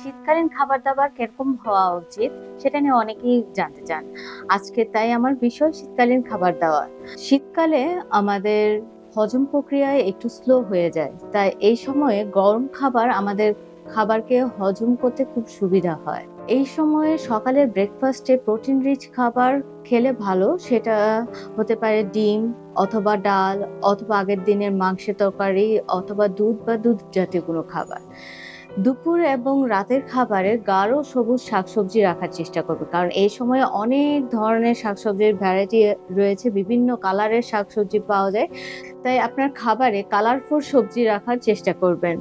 শীতকালীন খাবার দাবার কীরকম হওয়া উচিত সেটা নিয়ে অনেকেই জানতে চান। আজকে তাই আমার বিষয় শীতকালীন খাবার দাবার। শীতকালে আমাদের হজম প্রক্রিয়ায় একটু স্লো হয়ে যায়, তাই এই সময়ে গরম খাবার আমাদের খাবারকে হজম করতে খুব সুবিধা হয়। এই সময়ে সকালের ব্রেকফাস্টে প্রোটিন রিচ খাবার খেলে ভালো, সেটা হতে পারে ডিম অথবা ডাল, অথবা আগের দিনের মাংসের তরকারি, অথবা দুধ বা দুধ জাতীয় কোনো খাবার। দুপুর এবং রাতের খাবারে গাঢ় সবুজ শাকসবজি রাখার চেষ্টা করবে। কারণ এই সময়ে অনেক ধরনের শাকসবজির ভ্যারাইটি রয়েছে, বিভিন্ন কালারের শাকসবজি পাওয়া যায়। তাই আপনার খাবারে কালারফুল সবজি রাখার চেষ্টা করবেন।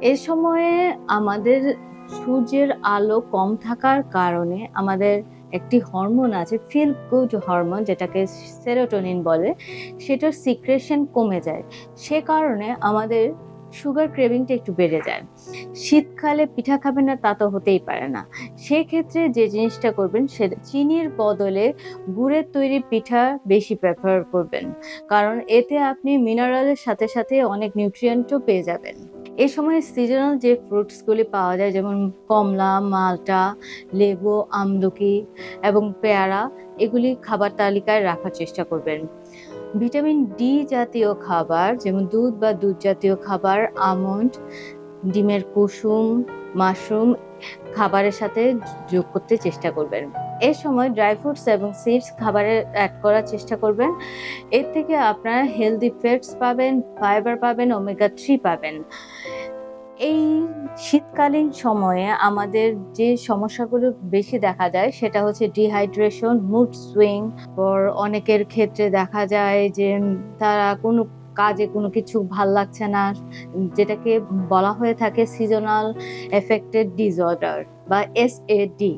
এই সময়ে আমাদের সূর্যের আলো কম থাকার কারণে আমাদের একটি হরমোন আছে ফিল গুড হরমোন যেটাকে সেরোটোনিন বলে, সেটার সিক্রেশন কমে যায়। সে কারণে আমাদের সুগার ক্রেভিংটা একটু বেড়ে যায়। শীতকালে পিঠা খাবেন না, তা তো হতেই পারে না। সেক্ষেত্রে যে জিনিসটা করবেন সে চিনির বদলে গুড়ের তৈরি পিঠা বেশি প্রেফার করবেন। কারণ এতে আপনি মিনারেলের সাথে সাথে অনেক নিউট্রিয়েন্টও পেয়ে যাবেন। এই সময় সিজনাল যে ফ্রুটসগুলি পাওয়া যায়, যেমন কমলা, মালটা, লেবু আমলকি এবং পেয়ারা, এগুলি খাবার তালিকায় রাখার চেষ্টা করবেন। ভিটামিন ডি জাতীয় খাবার, যেমন দুধ বা দুধ জাতীয় খাবার, আমন্ড, ডিমের কুসুম, মাশরুম খাবারের সাথে যোগ করতে চেষ্টা করবেন। এ সময় ড্রাই ফ্রুটস এবং সিডস খাবারে অ্যাড করার চেষ্টা করবেন। এর থেকে আপনারা হেলদি ফ্যাটস পাবেন, ফাইবার পাবেন, ওমেগা থ্রি পাবেন। এই শীতকালীন সময়ে আমাদের যে সমস্যাগুলো বেশি দেখা যায় সেটা হচ্ছে ডিহাইড্রেশন মুড সুইং পর অনেকের ক্ষেত্রে দেখা যায় যে তারা কোনো কাজে কোনো কিছু ভালো লাগছে না, যেটাকে বলা হয়ে থাকে সিজনাল এফেক্টেড ডিসঅর্ডার বা এস এ ডি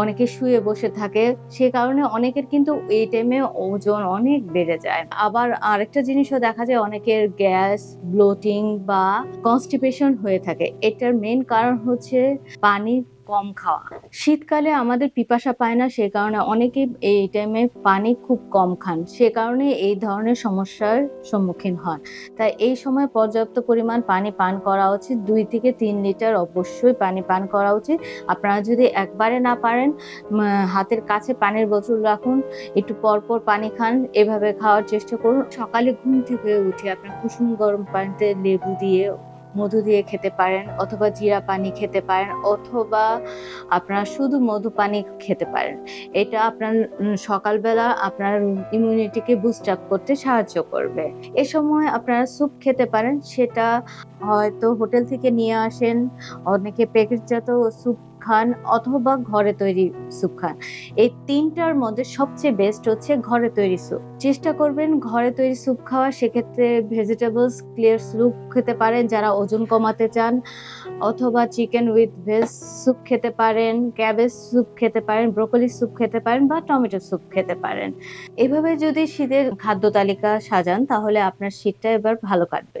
অনেকে শুয়ে বসে থাকে, সে কারণে অনেকের কিন্তু এই টাইমে ওজন অনেক বেড়ে যায়। আবার আরেকটা জিনিসও দেখা যায়, অনেকের গ্যাস ব্লোটিং বা কনস্টিপেশন হয়ে থাকে। এটার মেন কারণ হচ্ছে পানি কম খাওয়া। শীতকালে আমাদের পিপাসা পায় না, সে কারণে অনেকে এই টাইমে পানি খুব কম খান। সে কারণে এই ধরনের সমস্যার সম্মুখীন হন। তাই এই সময় পর্যাপ্ত পরিমাণ পানি পান করা উচিত। দুই থেকে তিন লিটার অবশ্যই পানি পান করা উচিত। আপনারা যদি একবারে না পারেন হাতের কাছে পানির বোতল রাখুন, একটু পর পর পানি খান, এভাবে খাওয়ার চেষ্টা করুন। সকালে ঘুম থেকে উঠে আপনার কুসুম গরম পানিতে লেবু দিয়ে মধু দিয়ে খেতে পারেন অথবা জিরা পানি খেতে পারেন অথবা আপনারা শুধু মধু পানি খেতে পারেন। এটা আপনার সকালবেলা আপনার ইমিউনিটিকে বুস্ট আপ করতে সাহায্য করবে। এ সময় আপনারা স্যুপ খেতে পারেন, সেটা হয়তো হোটেল থেকে নিয়ে আসেন, অনেকে প্যাকেটজাত স্যুপ খান অথবা ঘরে তৈরি স্যুপ খান এই তিনটার মধ্যে সবচেয়ে বেস্ট হচ্ছে ঘরে তৈরি স্যুপ চেষ্টা করবেন ঘরে তৈরি স্যুপ খাওয়া, সেক্ষেত্রে ভেজিটেবলস ক্লিয়ার স্যুপ খেতে পারেন যারা ওজন কমাতে চান, অথবা চিকেন উইথ ভেজ স্যুপ খেতে পারেন ক্যাবেজ স্যুপ খেতে পারেন ব্রোকলি স্যুপ খেতে পারেন বা টমেটো স্যুপ খেতে পারেন। এভাবে যদি শীতের খাদ্য তালিকা সাজান, তাহলে আপনার শীতটা এবার ভালো কাটবে।